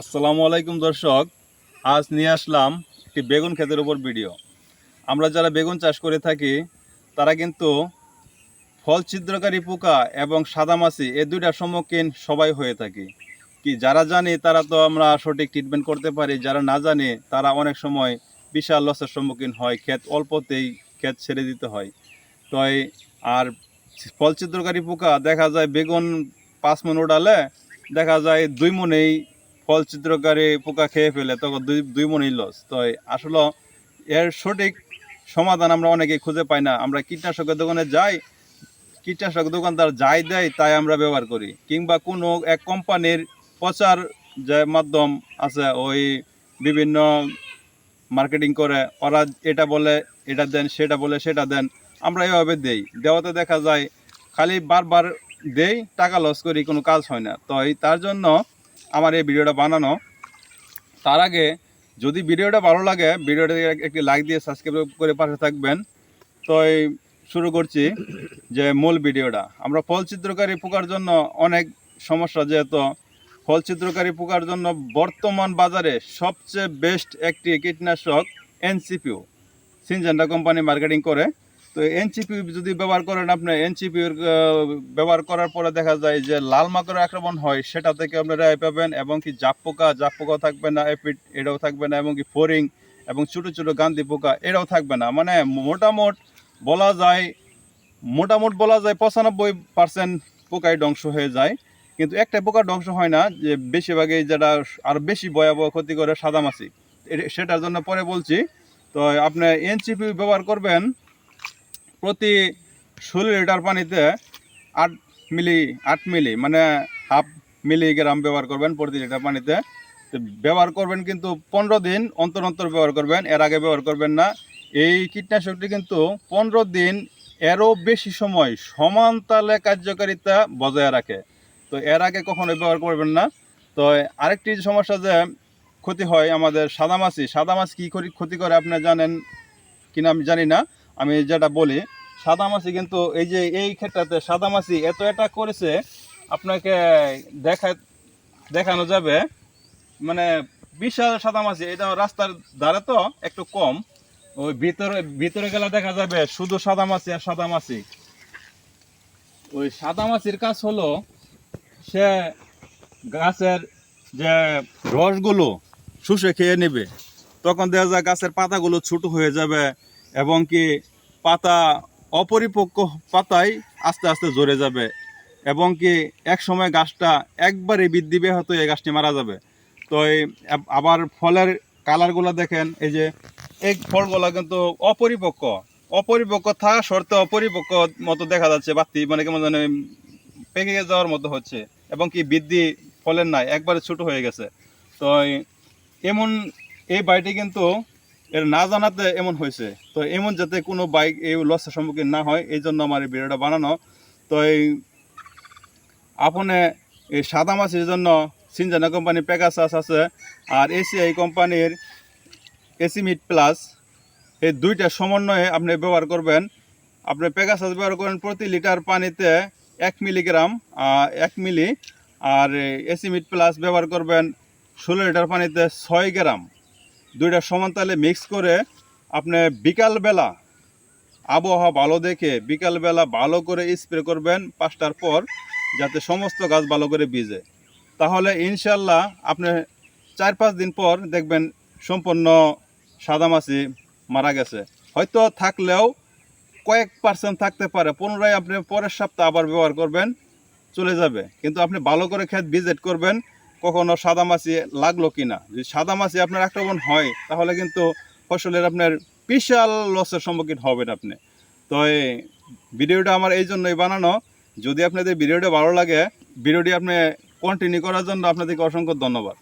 আসসালামু আলাইকুম দর্শক। আজ নিয়ে আসলাম একটি বেগুন ক্ষেতের উপর ভিডিও। আমরা যারা বেগুন চাষ করে থাকি, তারা কিন্তু ফল ছিদ্রকারী পোকা এবং সাদামাছি এই দুইটার সম্মুখীন সবাই হয়ে থাকি। কি যারা জানি, তারা তো আমরা সঠিক ট্রিটমেন্ট করতে পারি, যারা না জানে, তারা অনেক সময় বিশাল লসের সম্মুখীন হয়, ক্ষেত অল্পতেই ক্ষেত ছেড়ে দিতে হয়। তো আর ফল ছিদ্রকারী পোকা দেখা যায় বেগুন পাঁচ মন উড়ালে, দেখা যায় দুই মনেই ফল চিত্রকারী পোকা খেয়ে ফেলে, তখন দুই দুই মনেই লস তো আসলে এর সঠিক সমাধান আমরা অনেকেই খুঁজে পাই না। আমরা কীটনাশকের দোকানে যাই, কীটনাশক দোকানদার যাই দেয়, তাই আমরা ব্যবহার করি। কিংবা কোনো এক কোম্পানির প্রচার যে মাধ্যম আছে, ওই বিভিন্ন মার্কেটিং করে, ওরা এটা বলে, এটা দেন, সেটা বলে, সেটা দেন, আমরা এভাবে দেই। দেওয়াতে দেখা যায়, খালি বারবার দেই, টাকা লস করি, কোনো কাজ হয় না। তো তার জন্য আমার এই ভিডিওটা বানানো, তার আগে যদি ভিডিওটা ভালো লাগে ভিডিওটা একটি লাইক দিয়ে সাবস্ক্রাইব করে পাশে থাকবেন। তো শুরু করছি যে মূল ভিডিওটা। আমরা ফল চিত্রকারী পোকার জন্য অনেক সমস্যা, যেহেতু ফল চিত্রকারী পোকার জন্য বর্তমান বাজারে সবচেয়ে বেস্ট একটি কীটনাশক এনসিপিউ সিনজেন্ডা কোম্পানি মার্কেটিং করে। তো এনসিপি যদি ব্যবহার করেন আপনি এনসিপির ব্যবহার করার পরে দেখা যায় যে লাল মাকড়ের আক্রমণ হয়, সেটা থেকে আপনি রেহাই পাবেন এবং কি জাপ পোকা জাপ পোকা থাকবে না, এপিড এটাও থাকবে না, এবং কি ফোরিং এবং ছোটো ছোটো গান্ধি পোকা এটাও থাকবে না। মানে মোটামোট বলা যায়, মোটামোট বলা যায় পঁচানব্বই পার্সেন্ট পোকায় ধ্বংস হয়ে যায়। কিন্তু একটা পোকা ধ্বংস হয় না, যে বেশিরভাগই যেটা আর বেশি ভয়াবহ ক্ষতি করে সাদামাছি সেটার জন্য পরে বলছি, তো আপনি এনসিপি ব্যবহার করবেন প্রতি ষোলো লিটার পানিতে আট মিলি আট মিলি মানে হাফ মিলিগ্রাম ব্যবহার করবেন প্রতি লিটার পানিতে। ব্যবহার করবেন কিন্তু পনেরো দিন অন্তর অন্তর ব্যবহার করবেন, এর আগে ব্যবহার করবেন না। এই কীটনাশকটি কিন্তু পনেরো দিন এরও বেশি সময় সমান তালে কার্যকারিতা বজায় রাখে। তো এর আগে কখনো ব্যবহার করবেন না। তো আরেকটি সমস্যা যে ক্ষতি হয় আমাদের সাদা মাছি। সাদা মাছ কী ক্ষতি করে আপনি জানেন কিনা আমি জানি না। আমি যেটা বলি সাদা মাছি কিন্তু এই যে এই ক্ষেত্রতে সাদা মাছি এত এটা করেছে, আপনাকে দেখা, দেখানো যাবে। মানে বিশাল সাদা মাছি এটা রাস্তার ধারে তো একটু কম। ওই ভিতরে ভিতরে গেলে দেখা যাবে শুধু সাদা মাছি আর সাদা মাছি ওই সাদা মাছির কাজ হলো সে গাছের যে রসগুলো শুষে খেয়ে নেবে। তখন দেখা যায় গাছের পাতাগুলো ছোট হয়ে যাবে এবং কি পাতা অপরিপক্ক পাতায় আস্তে আস্তে ঝরে যাবে এবং কি এক সময় গাছটা একবারে বৃদ্ধি হয়তো এই গাছটি মারা যাবে। তো এই আবার ফলের কালারগুলো দেখেন, এই যে এই ফলগুলো কিন্তু অপরিপক্ক অপরিপক্ক থাকা সত্ত্বেও অপরিপক্ক মতো দেখা যাচ্ছে বাতি মানে কেমন জানে পেকে যাওয়ার মতো হচ্ছে এবং কি বৃদ্ধি ফলের নাই, একবারে ছোট হয়ে গেছে। তো এমন, এই বাড়িটি কিন্তু এর না জানাতে এমন হয়েছে। তো এমন যাতে কোনো বাইক এই লসের সম্মুখীন না হয়, এই জন্য আমার এই ভিডিওটা বানানো। তো এই আপনি এই সাদা মাছের জন্য সিনজানা কোম্পানির পেগাসাস আছে আর এসিআই কোম্পানির এসি মিট প্লাস এই দুইটা সমন্বয়ে আপনি ব্যবহার করবেন। আপনি প্যাকাসাস ব্যবহার করেন প্রতি লিটার পানিতে এক মিলিগ্রাম এক মিলি। আর এসি মিট প্লাস ব্যবহার করবেন ষোলো লিটার পানিতে ছয় গ্রাম। দুইটা সমান তালে মিক্স করে আপনি বিকালবেলা আবহাওয়া ভালো দেখে বিকালবেলা ভালো করে স্প্রে করবেন পাঁচটার পর, যাতে সমস্ত গাছ ভালো করে ভিজে। তাহলে ইনশাল্লাহ আপনি চার পাঁচ দিন পর দেখবেন সম্পূর্ণ সাদামাছি মারা গেছে। হয়তো থাকলেও কয়েক পার্সেন্ট থাকতে পারে, পুনরায় আপনি পরের সপ্তাহ আবার ব্যবহার করবেন, চলে যাবে। কিন্তু আপনি ভালো করে ক্ষেত ভিজিট করবেন কখনো সাদা মাছি লাগল কিনা? যদি সাদা মাছি আপনার আক্রমণ হয়, তাহলে কিন্তু ফসলের আপনার বিশাল লসের সম্মুখীন হবেন আপনি। তো ভিডিওটা আমার এই জন্যই বানানো। যদি আপনাদের ভিডিওটা ভালো লাগে, ভিডিওটি আপনি কন্টিনিউ করার জন্য আপনাদেরকে অসংখ্য ধন্যবাদ।